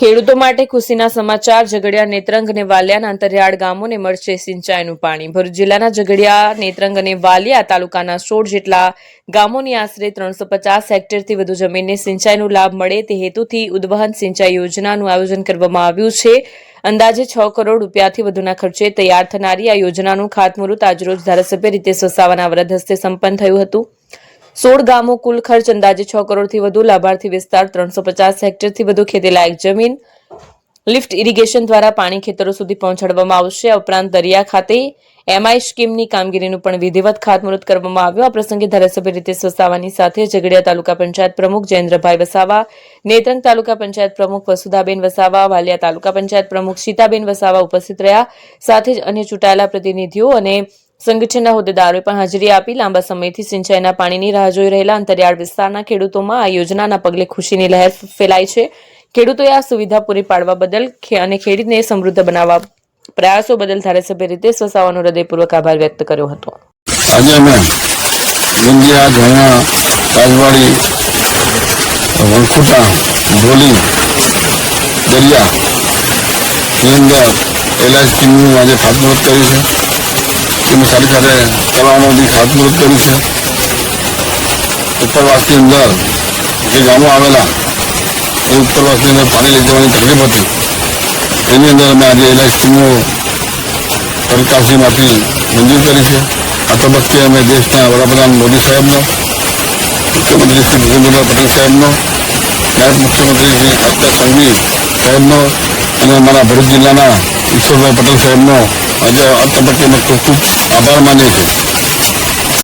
ખેડૂતો માટે ખુશીના સમાચાર. ઝઘડિયા નેત્રંગ અને વાલિયાના અંતરિયાળ ગામોને મળશે સિંચાઈનું પાણી. ભરૂચ જિલ્લાના ઝઘડિયા નેત્રંગ અને વાલિયા તાલુકાના સોળ જેટલા ગામોની આશરે ત્રણસો પચાસ હેક્ટરથી વધુ જમીનને સિંચાઈનો લાભ મળે તે હેતુથી ઉદ્વહન સિંચાઈ યોજનાનું આયોજન કરવામાં આવ્યું છે. અંદાજે છ કરોડ રૂપિયાથી વધુના ખર્ચે તૈયાર થનારી આ યોજનાનું ખાતમુહૂર્ત આજરોજ ધારાસભ્ય રીતે વસાવાના વરદ હસ્તે સંપન્ન થયું હતું. સોળ ગામો કુલ ખર્ચ અંદાજે છ કરોડથી વધુ, લાભાર્થી વિસ્તાર ત્રણસો પચાસ હેક્ટરથી વધુ ખેતીલાયક જમીન, લિફ્ટ ઇરિગેશન દ્વારા પાણી ખેતરો સુધી પહોંચાડવામાં આવશે. આ ઉપરાંત દરિયા ખાતે એમઆઈ સ્કીમની કામગીરીનું પણ વિધિવત ખાતમુહૂર્ત કરવામાં આવ્યું. આ પ્રસંગે ધારાસભ્ય રીતે વસાવાની સાથે ઝઘડિયા તાલુકા પંચાયત પ્રમુખ જયેન્દ્રભાઈ વસાવા, નેત્રંગ તાલુકા પંચાયત પ્રમુખ વસુધાબેન વસાવા, વાલિયા તાલુકા પંચાયત પ્રમુખ સીતાબેન વસાવા ઉપસ્થિત રહ્યા. સાથે જ અન્ય ચૂંટાયેલા પ્રતિનિધિઓ અને સંગઠનના હોદ્દેદારોએ પણ હાજરી આપી. લાંબા સમયથી સિંચાઈના પાણીની રાહ જોઈ રહેલા અંતરિયાળ વિસ્તારના ખેડૂતોમાં આ યોજનાના પગલે ખુશીની લહેર ફેલાઈ છે. ખેડૂતોએ આ સુવિધા પૂરી પાડવા બદલ અને ખેડૂતને સમૃદ્ધ બનાવવા પ્રયાસો બદલ ધારાસભ્ય રીતે વસાવાનો હૃદયપૂર્વક આભાર વ્યક્ત કર્યો હતો. આજે અમે ગુંદિયા ઘણા રાજવાડી વણખોટા ઢોલી દરિયા ની અંદર એલઆઈ આજે ખાતમુહૂર્ત કર્યું છે. તેની સાથે સાથે તળાવનું બી ખાતમુહૂર્ત કર્યું છે. ઉપરવાસની અંદર જે ગામો આવેલા, એ ઉપરવાસની અંદર પાણી લઈ જવાની તકલીફ હતી. એની અંદર અમે આજે એલઆઈ સ્કીમો સરકારશ્રીમાંથી મંજૂર કરી છે. આ તબક્કે અમે દેશના વડાપ્રધાન મોદી સાહેબનો, મુખ્યમંત્રી શ્રી ભૂપેન્દ્રભાઈ પટેલ સાહેબનો, નાયબ મુખ્યમંત્રી શ્રી અચ્યુત સંઘવી સાહેબનો અને અમારા ભરૂચ જિલ્લાના ઈશ્વરભાઈ પટેલ સાહેબનો આજે આ તબક્કે અમે ખૂબ бар